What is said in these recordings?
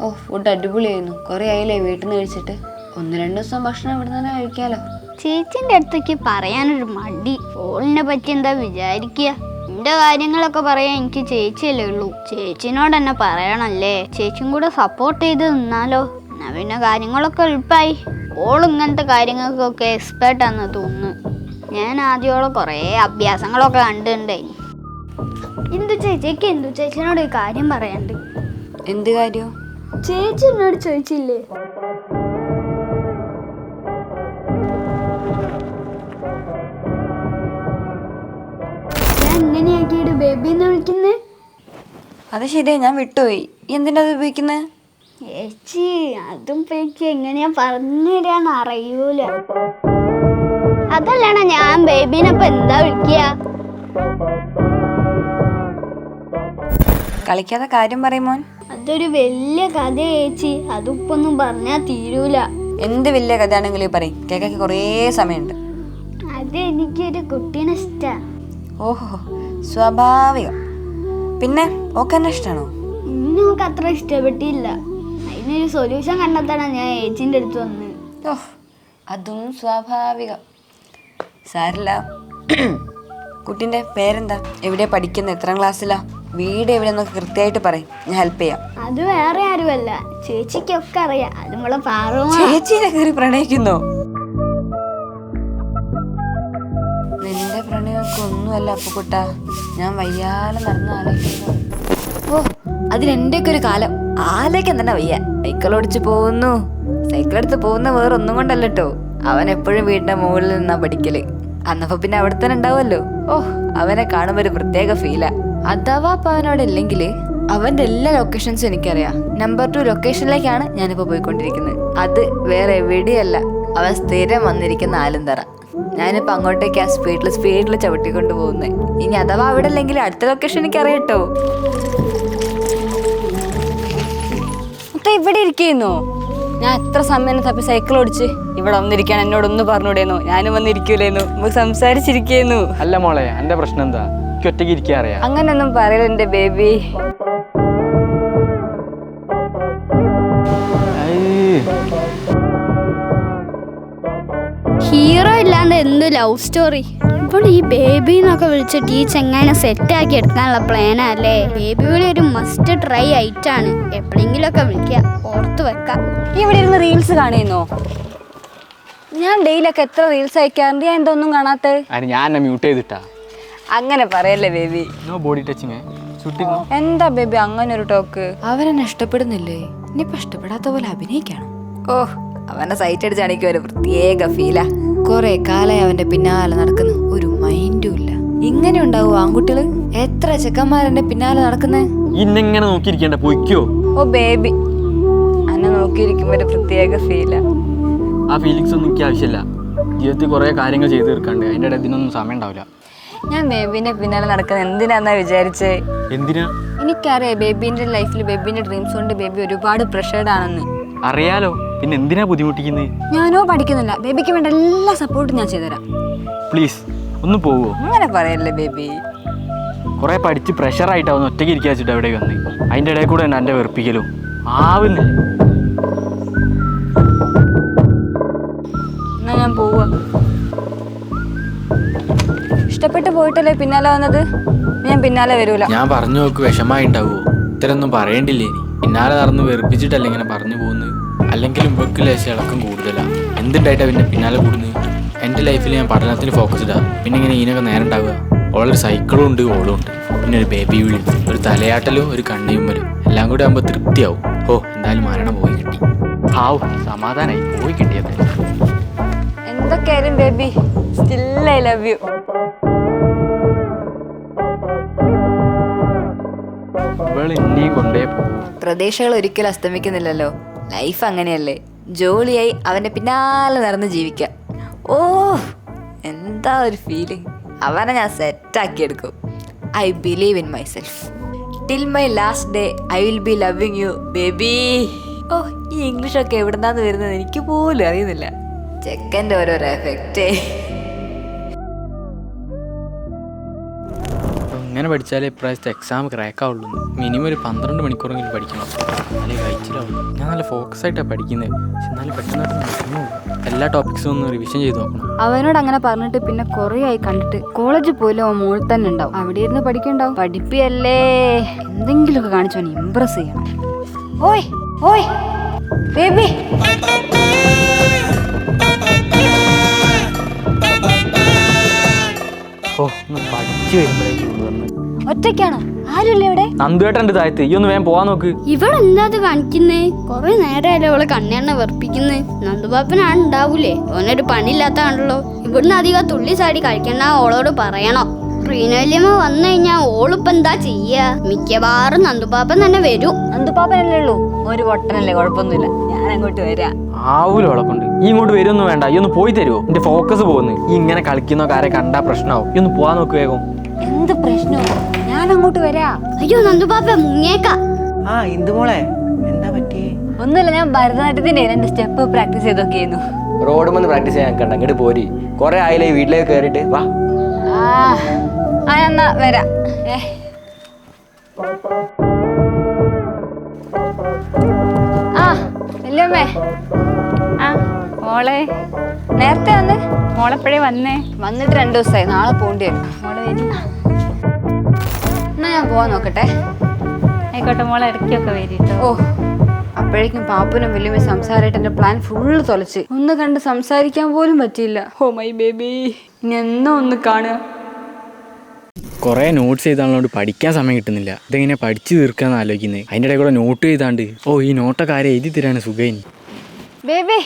ഓ food അടിപൊളിയായിരുന്നു. കുറേ ആയില്ലേ വീട്ടിൽ നിന്ന് കഴിച്ചിട്ട്? ഒന്ന് രണ്ട് ദിവസം ഭക്ഷണം ഇവിടെ തന്നെ കഴിക്കാലോ. ചേച്ചിന്റെ അടുത്തേക്ക് പറയാനൊരു മടി. ഫോണിനെ പറ്റി എന്താ വിചാരിക്കുക എന്റെ കാര്യങ്ങളൊക്കെ പറയാൻ എനിക്ക് ചേച്ചിയല്ലേ ഉള്ളൂ. ചേച്ചിനോട് എന്നെ പറയണല്ലേ? ചേച്ചിയും കൂടെ സപ്പോർട്ട് ചെയ്ത് നിന്നാലോ? എന്നാ പിന്നെ കാര്യങ്ങളൊക്കെ എളുപ്പമായി ഓൾ ഇങ്ങനത്തെ കാര്യങ്ങൾക്കൊക്കെ എക്സ്പേർട്ട് ആണെന്ന് തോന്നുന്നു. ഞാൻ ആദ്യമോളം കുറേ അഭ്യാസങ്ങളൊക്കെ കണ്ടിട്ടുണ്ടായി എന്തു ചേച്ചിക്ക് എന്തു ചേച്ചിനോട് ഒരു കാര്യം പറയാനുണ്ട്. എന്ത് കാര്യോ? ചേച്ചി എന്നോട് ചോദിച്ചില്ലേ? ഞാൻ എങ്ങനെയാക്കിയിട്ട് ബേബി എന്ന് വിളിക്കുന്നത് അത് ശരിയാ ഞാൻ വിട്ടുപോയി. എന്തിനാ അത് ഉപയോഗിക്കുന്നത് ചേച്ചി അതും എനിക്ക് എങ്ങനെയാ പറഞ്ഞുതരാന്ന് അറിയൂല. അതല്ലണ ഞാൻ ബേബീനപ്പൊ എന്താ വിളിക്കുക കളിക്കാതെ കാര്യം പറയുമോൻ അതൊരു വലിയ കഥ ചേച്ചി. അതിപ്പൊന്നും പറഞ്ഞാ തീരൂല. എന്ത് വലിയ കഥയാണെങ്കിലും പറയും. കേൾക്കാൻ കുറേ സമയമുണ്ട്. അത് എനിക്കൊരു കുട്ടീനെ ഇഷ്ടാ. ഓഹോ സ്വാഭാവികം. പിന്നെ ഓക്കെ എന്നെ ഇഷ്ടമാണോ നമുക്ക് അത്ര ഇഷ്ടപ്പെട്ടില്ല. അതിനൊരു സൊല്യൂഷൻ കണ്ടെത്താണ് ഞാൻ ഏച്ചിന്റെ അടുത്ത് വന്നത് ഓഹ് അതും സ്വാഭാവികം. സാരില്ല. കുട്ടിന്റെ പേരെന്താ? എവിടെയാ പഠിക്കുന്നത് എത്രാം ക്ലാസ്സിലാ വീട് എവിടെയെന്നൊക്കെ കൃത്യമായിട്ട് പറയും. ഞാൻ ഹെൽപ്പ് ചെയ്യാം. അത് വേറെ ആരുമല്ല. ചേച്ചിക്കൊക്കെ അറിയാം. അത് നമ്മളെ പാറു ചേച്ചിനെ കയറി പ്രണയിക്കുന്നോ? നിന്റെ പ്രണയമൊക്കെ ഒന്നുമല്ല അപ്പുക്കുട്ട. ഞാൻ വയ്യാതെ നടന്ന ആലോചിക്കുന്നു. ഓ അതിനെന്റെയൊക്കെ ഒരു കാലം. ആലോചിക്കാൻ തന്നെ വയ്യ? സൈക്കിൾ ഓടിച്ചു പോകുന്നു. സൈക്കിൾ എടുത്ത് പോകുന്ന വേറെ ഒന്നും കൊണ്ടല്ല കേട്ടോ അവൻ എപ്പോഴും വീടിന്റെ മുകളിൽ നിന്നാ പഠിക്കൽ. അന്നപ്പോ പിന്നെ അവിടെ തന്നെ ഉണ്ടാവുമല്ലോ. ഓ അവനെ കാണുമ്പോ ഒരു പ്രത്യേക ഫീലാ അഥവാ അപ്പൊ അവനവിടെ ഇല്ലെങ്കിൽ അവന്റെ എല്ലാ ലൊക്കേഷൻസും എനിക്കറിയാം. നമ്പർ ടു ലൊക്കേഷനിലേക്കാണ് ഞാനിപ്പോ പോയിക്കൊണ്ടിരിക്കുന്നത്. അത് വേറെ എവിടെയല്ല. അവൻ സ്ഥിരം വന്നിരിക്കുന്ന ആലന്തറ. ഞാനിപ്പോൾ അങ്ങോട്ടേക്ക് ആ സ്പീഡിൽ സ്പീഡിൽ ചവിട്ടിക്കൊണ്ട് പോകുന്നത് ഇനി അഥവാ അവിടെ അല്ലെങ്കിൽ അടുത്ത ലൊക്കേഷൻ എനിക്ക് അറിയട്ടോ മൊത്തം ഇവിടെ ഇരിക്കുന്നു. ഞാൻ എത്ര സമയം തപ്പി സൈക്കിൾ ഓടിച്ച് ഇവിടെ വന്നിരിക്കാൻ എന്നോട് ഒന്ന് പറഞ്ഞൂടേന്നു ഞാനും വന്നിരിക്കൂലേന്നു? നമുക്ക് സംസാരിച്ചിരിക്കുന്നു. അല്ല മോളെ എന്റെ പ്രശ്നം എന്താ? എനിക്ക് ഒറ്റയ്ക്ക് ഇരിക്കാൻ അറിയാം അങ്ങനൊന്നും പറയല എന്റെ ബേബി. ഹീറോ ഇല്ലാണ്ട് എന്ത് ലവ് സ്റ്റോറി? ഇപ്പോൾ ഈ ബേബി എന്നൊക്കെ വിളിച്ചിട്ട് ഈ ചെങ്ങാനെ സെറ്റ് ആക്കി എടുക്കാനുള്ള പ്ലാനാ അല്ലേ? ബേബി വിളി ഒരു മസ്റ്റ് ട്രൈ ആയിട്ടാണ് എപ്പോഴെങ്കിലുമൊക്കെ വിളിക്കുക ഓർത്ത് വെക്കാം. നീ ഇവിടെ ഇരുന്ന് റീൽസ് കാണുന്നോ? ഞാൻ ഡെയിലൊക്കെ എത്ര റീൽസ് അയക്കാറുണ്ട്? ഞാൻ എന്തൊന്നും കാണാത്ത അതിന് ഞാൻ മ്യൂട്ട് ചെയ്തിട്ടാ. അങ്ങനെ പറയല്ലേ ബേബി? നോ ബോഡി ടച്ചിങ് എന്താ ബേബി അങ്ങനെ ഒരു ടോക്ക്? അവനെന്നെ ഇഷ്ടപ്പെടുന്നില്ലേ? ഇനിയിപ്പോ ഇഷ്ടപ്പെടാത്ത പോലെ അഭിനയിക്കണം. ഓ അവനെ സൈറ്റ് അടിച്ച് കാണിക്കും ഒരു പ്രത്യേക ഫീലാ കുറെ കാലായി അവന്റെ പിന്നാലെ നടക്കുന്ന ഒരു മൈൻഡും ഇല്ല. ഇങ്ങനെ ഉണ്ടാവും ആൺകുട്ടികൾ? എത്ര ചെക്കന്മാരെന്റെ പിന്നാലെ നടക്കുന്നേ? ഇന്നെങ്ങനെ നോക്കിയിരിക്കണ്ട? പൊയ്ക്കോ. ഓ ബേബി. അന്നെ നോക്കിയിരിക്കുമ്പോ ഒരു പ്രത്യേക ഫീലാ ആ. ഫീലിങ്സ് ഒന്നും എനിക്ക് ആവശ്യമില്ല. ജീവിതത്തിൽ കുറെ കാര്യങ്ങൾ ചെയ്തു തീർക്കാണ്ട്. അതിന്റെ ഇടയിൽ ഇതിനൊന്നും സമയം ഉണ്ടാവില്ല. ഞാൻ ബേബിന്റെ പിന്നാലെ നടക്കുന്നത് എന്തിനാന്നാ വിചാരിച്ചേ? എന്തിനാ? എനിക്കറിയാം ബേബിന്റെ ലൈഫിൽ ബേബിന്റെ ഡ്രീംസ് കൊണ്ട് ബേബി ഒരുപാട് പ്രഷേർഡ് ആണെന്ന്. അറിയാലോ പിന്നെ എന്തിനാ ബുദ്ധിമുട്ടിക്കുന്നത് ഞാനോ പഠിക്കുന്നില്ല. ബേബിക്ക് വേണ്ട എല്ലാ സപ്പോർട്ടും ഞാൻ ചെയ്തുതരാം. പ്ലീസ് ഒന്ന് പോവോ? അങ്ങനെ പറയല്ലേ ബേബി? കുറെ പഠിച്ച് പ്രഷറായിട്ടാവുന്ന ഒറ്റയ്ക്ക് ഇരിക്കാ വെച്ചിട്ട് അവിടെ വന്ന്. അതിന്റെ ഇടയിൽ കൂടെ തന്നെ എന്റെ വെറുപ്പിക്കലും. ആവുന്നില്ല എന്നാ ഞാൻ പോവാ. ഇഷ്ടപ്പെട്ട് പോയിട്ടല്ലേ പിന്നാലെ വന്നത്? ഞാൻ പിന്നാലെ വരൂല. ഞാൻ പറഞ്ഞു നോക്ക് വിഷമായി ഉണ്ടാവുമോ ഇത്രയൊന്നും പറയണ്ടില്ലേ ഇനി പിന്നാലെ നടന്ന് വെറുപ്പിച്ചിട്ടല്ല ഇങ്ങനെ പറഞ്ഞു പോകുന്നു അല്ലെങ്കിലും ഇവക്ക് ലേശം ഇളക്കം കൂടുതലാ. എന്തുണ്ടായിട്ടാ പിന്നെ പിന്നാലെ കൂടുന്നത്? എന്റെ ലൈഫിൽ ഞാൻ പഠനത്തിന് ഫോക്കസ്ഡാ പിന്നെ ഇങ്ങനെ ഇതിനൊക്കെ നേരം ഉണ്ടാവുക. ഓളൊരു സൈക്കിളും ഉണ്ട് ഓളും ഉണ്ട്. പിന്നെ ഒരു ബേബി വിളി ഒരു തലയാട്ടലും ഒരു കണ്ണിയുമ്മലും എല്ലാം കൂടി ആകുമ്പോൾ തൃപ്തിയാവും. ഓ എന്തായാലും മരണം പോയി കിട്ടി. ആവും സമാധാനമായി പോയി കിട്ടിയത് എന്തൊക്കെയായാലും baby still I love you പ്രതീക്ഷകൾ ഒരിക്കലും അസ്തമിക്കുന്നില്ലല്ലോ. ലൈഫ് അങ്ങനെയല്ലേ. ജോലിയായി അവന്റെ പിന്നാലെ നടന്ന് ജീവിക്കാം. ഓ എന്താ ഒരു ഫീലിംഗ് അവനെ ഞാൻ സെറ്റാക്കിയെടുക്കും I believe in my self till my last day I will be loving U baby ഓ ഈ ഇംഗ്ലീഷൊക്കെ എവിടുന്നാന്ന് വരുന്നത് എനിക്ക് പോലും അറിയുന്നില്ല. ചെക്കന്റെ ഓരോരോ എഫക്റ്റേ അങ്ങനെ പഠിച്ചാലേ ഇപ്രാവശ്യത്തെ എക്സാം ക്രാക്ക് ആവുള്ളൂ. മിനിമം ഒരു പന്ത്രണ്ട് മണിക്കൂറെങ്കിലും പഠിക്കണം. അല്ലെങ്കിൽ കഴിച്ചിട്ടാവും ഞാൻ നല്ല ഫോക്കസ് ആയിട്ടാണ് പഠിക്കുന്നത് പക്ഷെ എന്നാലും പെട്ടെന്ന് എല്ലാ ടോപ്പിക്സും ഒന്ന് റിവിഷൻ ചെയ്ത് നോക്കണം. അവനോട് അങ്ങനെ പറഞ്ഞിട്ട് പിന്നെ കുറേ ആയി കണ്ടിട്ട് കോളേജിൽ പോലും അവൻ മുകളിൽ തന്നെ ഉണ്ടാവും. അവിടെ ഇരുന്ന് പഠിക്കണ്ടാവും. പഠിപ്പിയല്ലേ? എന്തെങ്കിലുമൊക്കെ കാണിച്ചവൻ ഇമ്പ്രസ് ചെയ്യണം. ഓയ് ഓയ് ബേബി ഓ ഒന്ന് പഠിച്ചു വരുമ്പോഴേക്കും ഇവൾ വന്ന്. ഒറ്റയ്ക്കാണോ? ആരുമില്ല ഇവിടെ? നന്ദുവേട്ടന്റെ താഴത്ത് ഈ ഒന്ന് വേഗം പോവാൻ നോക്ക്. കാണിക്കുന്നേ. കൊറേ നേരമല്ലേ അവളെ കണ്ണെണ്ണ വെറുപ്പിക്കുന്നേ. നന്ദുപാപ്പനാണ് ഉണ്ടാവൂലേ. ഓനൊരു പണിയില്ലാത്താണല്ലോ ഇവിടുന്ന് അധികം തുള്ളി ചാടി കഴിക്കണ്ട ഓളോട് പറയണോ. റീനവല്യമ്മ വന്നു കഴിഞ്ഞാ ഓളിപ്പ എന്താ ചെയ്യാ? മിക്കവാറും നന്ദുപാപ്പൻ തന്നെ വരും. നന്ദുപാപ്പനല്ലേ ഉള്ളൂ? ഒരു പൊട്ടനല്ലേ കുഴപ്പമൊന്നുമില്ല. ഞാൻ അങ്ങോട്ട് വരാം കൊണ്ട്. ഈ ഇങ്ങോട്ട് വരുമൊന്നും വേണ്ട. ഈ ഒന്ന് പോയി തരുമോ എന്റെ ഫോക്കസ് പോകുന്നു. ഈ ഇങ്ങനെ കളിക്കുന്ന കാരെ കണ്ടാ പ്രശ്നമാവും ഈ ഒന്ന് പോവാൻ നോക്ക് വേഗം. എന്ത് പ്രശ്നവും ഞാൻ അങ്ങോട്ട് വരാ. അയ്യോ നന്ദുപാപ്പ മുങ്ങേക്കാ ആ ഇന്ദുമോളെ എന്താ പറ്റിയേ? ഒന്നുമില്ല ഞാൻ ഭരതനാട്യത്തിന്റെ രണ്ട് സ്റ്റെപ്പ് പ്രാക്ടീസ് ചെയ്തൊക്കെ ചെയ്യുന്നു റോഡ് വന്ന് പ്രാക്ടീസ് ചെയ്യാൻ കണ്ട അങ്ങോട്ട് പോരി. കുറെ ആയില്ലേ വീട്ടിലേക്ക് കയറിയിട്ട് വാ. ആ ആ, എന്നാ വരാം. ആ വല്യമ്മേ. ആ. മോളെ നേരത്തെ വന്ന്? മോളെപ്പോഴേ വന്നേ? വന്നിട്ട് രണ്ടു ദിവസമായി നാളെ പോണ്ടി വരും. മോളെ വരും. എന്നാ ഞാൻ പോവാൻ നോക്കട്ടെ. ആയിക്കോട്ടെ മോളെ ഇടയ്ക്കൊക്കെ വരിട്ടോ. ഓ അപ്പോഴേക്കും പാപ്പനും വലിയ സംസാരമായിട്ട് എന്റെ പ്ലാൻ ഫുള്ള് തൊലച്ച്. ഒന്ന് കണ്ട് സംസാരിക്കാൻ പോലും പറ്റിയില്ല. Oh my baby. ഇനി എന്നോ ഒന്ന് കാണുക. കുറേ നോട്ട്സ് ചെയ്താണല്ലോ പഠിക്കാൻ സമയം കിട്ടുന്നില്ല. ഇതെങ്ങനെ പഠിച്ചു തീർക്കാന്ന് ആലോചിക്കുന്നത് അതിന്റെ ഇടയിൽ കൂടെ നോട്ട് ചെയ്താണ്ട് ഓ ഈ നോട്ടൊക്കെ ആരെ എഴുതി തരാണ് സുഖൈൻ ബേബി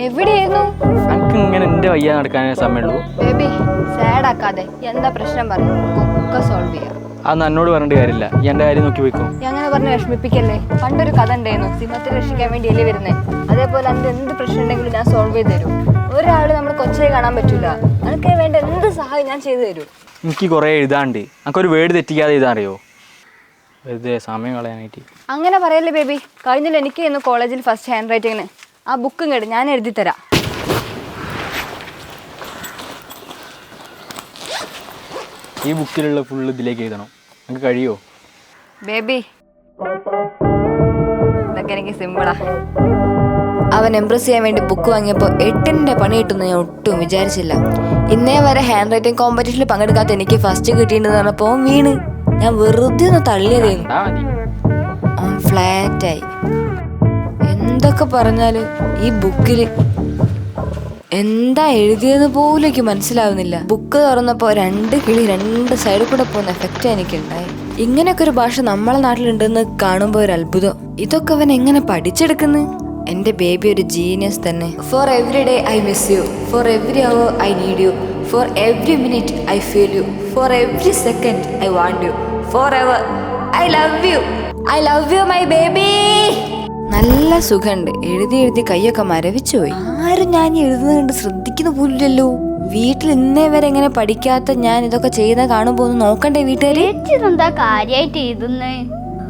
എവിടെയായിരുന്നു? എനിക്ക് ഇങ്ങനെ എന്റെ വയ്യ നടക്കാനേ സമയമുള്ളൂ. ബേബി സാഡ് ആക്കാതെ എന്താ പ്രശ്നം പറഞ്ഞു ഒക്കെ സോൾവ് ചെയ്യാം. അത് എന്നോട് പറഞ്ഞിട്ട് കാര്യമില്ല. എന്റെ കാര്യം നോക്കി പോയിക്കോ. ഞങ്ങനെ അങ്ങനെ പറഞ്ഞ് വിഷമിപ്പിക്കല്ലേ? പണ്ടൊരു കഥ ഉണ്ടായിരുന്നു. സിംഹത്തെ രക്ഷിക്കാൻ വേണ്ടി എലി വരുന്നേ. അതേപോലെ അതിന്റെ എന്ത് പ്രശ്നം ഉണ്ടെങ്കിലും ഞാൻ സോൾവ് ചെയ്ത് തരും. ഒരാൾ നമ്മൾ കൊച്ചേ കാണാൻ പറ്റൂല. എനിക്ക് വേണ്ട എന്ത് സഹായം ഞാൻ ചെയ്തു തരും. എനിക്ക് കുറെ എഴുതാണ്ട് എനിക്കൊരു വേർഡ് തെറ്റിക്കാതെ എഴുതാൻ അറിയോ? വെറുതെ സമയം കളയാനായിട്ട്. അങ്ങനെ പറയല്ലേ ബേബി? കഴിഞ്ഞില്ല എനിക്ക് ഇന്ന് കോളേജിൽ ഫസ്റ്റ് ഹാൻഡ് റൈറ്റിങ്ങിന് ആ ബുക്കും കേട്ട് ഞാൻ എഴുതി തരാം. ഈ ബുക്കിലുള്ള ഫുള്ള് ഇതിലേക്ക് എഴുതണം. നിങ്ങൾക്ക് കഴിയോ? ബേബി ഇതൊക്കെ എനിക്ക് സിമ്പിളാ അവൻ എംപ്രസ് ചെയ്യാൻ വേണ്ടി ബുക്ക് വാങ്ങിയപ്പോൾ എട്ടിന്റെ പണി കിട്ടുമെന്ന് ഞാൻ ഒട്ടും വിചാരിച്ചില്ല. ഇന്നേ വരെ ഹാൻഡ് റൈറ്റിംഗ് കോമ്പറ്റീഷനിൽ പങ്കെടുക്കാത്ത എനിക്ക് ഫസ്റ്റ് കിട്ടിയിട്ടുണ്ടെന്ന് പറഞ്ഞപ്പോൾ വീണ്. ഞാൻ വെറുതെ ഒന്ന് തള്ളിയതായിരുന്നു ഫ്ലാറ്റ് ആയി ഫ്ലാറ്റായി. എന്തൊക്കെ പറഞ്ഞാൽ ഈ ബുക്കിൽ എന്താ എഴുതിയെന്ന് പോലും എനിക്ക് മനസ്സിലാവുന്നില്ല. ബുക്ക് തുറന്നപ്പോൾ രണ്ട് കിളി രണ്ട് സൈഡിൽ കൂടെ പോകുന്ന എഫക്റ്റ് എനിക്കുണ്ടായി. ഇങ്ങനെയൊക്കെ ഒരു ഭാഷ നമ്മളെ നാട്ടിലുണ്ടെന്ന് കാണുമ്പോൾ ഒരു അത്ഭുതം. ഇതൊക്കെ അവൻ എങ്ങനെ പഠിച്ചെടുക്കുന്നു? എന്റെ ബേബി ഒരു ജീനിയസ് തന്നെ. For every day I miss you for every our I need you for every minute I feel you for every second I want you for ever I love you I love you my baby നല്ല സുഖമുണ്ട്. എഴുതി എഴുതി കൈയൊക്കെ മരവിച്ചു പോയി. ആരും ഞാൻ എഴുതുന്നുണ്ട് എഴുതുന്നത് കണ്ട് ശ്രദ്ധിക്കുന്ന പോലില്ലല്ലോ വീട്ടിൽ ഇന്നേ വരെ എങ്ങനെ പഠിക്കാത്ത ഞാൻ ഇതൊക്കെ ചെയ്യുന്ന കാണുമ്പോ ഒന്ന് നോക്കണ്ടേ വീട്ടുകാര്? എന്താ കാര്യായിട്ട് എഴുതുന്നേ?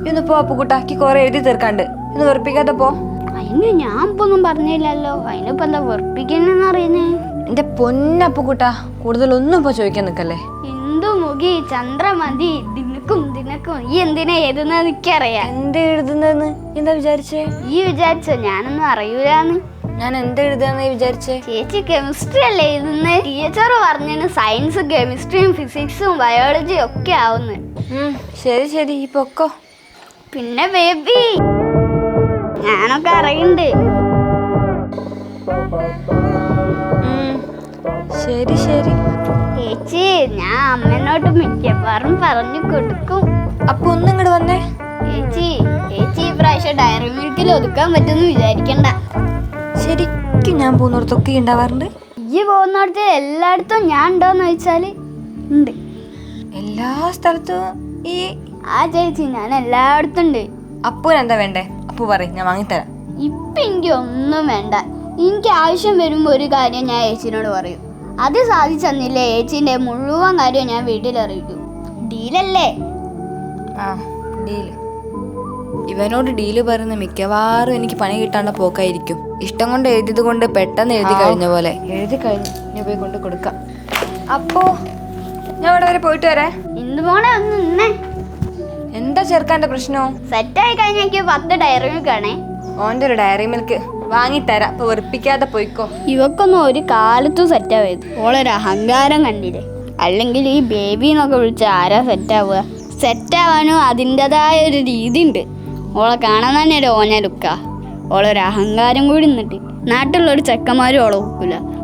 ഇന്ന് പോ അപ്പുകുട്ടാക്കി കുറെ എഴുതി തീർക്കാണ്ട്. ഇന്ന് വെറുപ്പിക്കാതെ പോ. അതിന് ഞാൻ ഇപ്പൊ ഒന്നും പറഞ്ഞില്ലല്ലോ. അതിനിപ്പോ എന്താ വെറുപ്പിക്കണെന്ന് അറിയുന്നേ എന്റെ പൊന്നപ്പുകുട്ട കൂടുതലൊന്നും ഇപ്പൊ ചോദിക്കാൻ നിക്കല്ലേ എന്തു മുഖി ചന്ദ്രമതി ദിനക്കും ദിനക്കും ഈ എന്തിനാ എഴുതുന്നത് എനിക്കറിയാം. എന്താ എഴുതുന്നതെന്ന്? എന്താ വിചാരിച്ചേ? ഈ വിചാരിച്ചോ ഞാനൊന്നും അറിയൂലാന്ന്. ഞാൻ എന്താ എഴുതാന്ന് വിചാരിച്ചേ? ചേച്ചി കെമിസ്ട്രി അല്ലേ എഴുതുന്നത് ടീച്ചർ പറഞ്ഞു സയൻസ് കെമിസ്ട്രിയും ഫിസിക്സും ബയോളജിയും ഒക്കെ ആവുന്നു. ശരി ശരി ഇപ്പൊക്കോ പൊക്കോ. പിന്നെ ബേബി ഞാനൊക്കെ അറിയണ്ട്. ചേച്ചി ഞാൻ അമ്മനോട് മിക്കവാറും പറഞ്ഞു കൊടുക്കും. അപ്പൊ ഒന്നും ഇങ്ങോട്ട് വന്നേ. ചേച്ചി ചേച്ചി ഈ പ്രാവശ്യം ഡയറി മിൽക്കിൽ ഒതുക്കാൻ പറ്റുമെന്ന് വിചാരിക്കണ്ട. ശരിക്കും ഞാൻ പോകുന്നിടത്തൊക്കെ ഉണ്ടാവാറുണ്ട്? ഈ പോകുന്നിടത്ത് എല്ലായിടത്തും ഞാൻ ഉണ്ടോന്ന് ചോദിച്ചാൽ ഉണ്ട്. എല്ലാ സ്ഥലത്തും ഈ ആ ചേച്ചി ഞാൻ എല്ലായിടത്തും ഉണ്ട്. അപ്പൂന് എന്താ വേണ്ടേ? അപ്പു പറയും ഞാൻ വാങ്ങിത്തരാം. ഇപ്പൊ എനിക്ക് ഒന്നും വേണ്ട. എനിക്ക് ആവശ്യം വരുമ്പോ ഒരു കാര്യം ഞാൻ ചേച്ചിനോട് പറയും. അത് സാധിച്ചെന്നില്ലേ? ഏച്ചിന്റെ മുഴുവൻ കാര്യം ഞാൻ വീട്ടിൽ അറിയിക്കും ഡീലല്ലേ? ആ ഡീൽ. ഇവനോട് ഡീൽ പറയുന്ന മിക്കവാറും എനിക്ക് പണി കിട്ടാനുള്ള പോക്കായിരിക്കും. ഇഷ്ടം കൊണ്ട് എഴുതിയത് കൊണ്ട് പെട്ടെന്ന് എഴുതി കഴിഞ്ഞ പോലെ. എഴുതി കഴിഞ്ഞു ഇനി പോയി കൊണ്ട് കൊടുക്കാം. അപ്പോ ഞാൻ ഇവിടെ വരെ പോയിട്ട് വരാം. ഇന്ന് പോണേ ഒന്ന് നിന്നേ? എന്താ ചെറുക്കാന്റെ പ്രശ്നവും സെറ്റായി കഴിഞ്ഞാൽ എനിക്ക് പത്ത് ഡയറി മിൽക്കാണേ. ഓന്റെ ഒരു ഡയറി മിൽക്ക്. വാങ്ങിത്തരാം. അപ്പൊ വെറുപ്പിക്കാതെ പോയിക്കോ. ഇവക്കൊന്നും ഒരു കാലത്തും സെറ്റാവരുത്. ഓളൊരു അഹങ്കാരം കണ്ടില്ലേ? അല്ലെങ്കിൽ ഈ ബേബി എന്നൊക്കെ വിളിച്ച ആരാ സെറ്റാവുക? സെറ്റാവാനും അതിന്റെതായ ഒരു രീതി ഉണ്ട് ഓളെ കാണാൻ തന്നെ ഒരു ഓഞ്ഞ ലുക്ക. ഓളൊരു അഹങ്കാരം കൂടി നിന്നിട്ട് നാട്ടിലുള്ളൊരു ചെക്കന്മാരും ഓളെ നോക്കൂല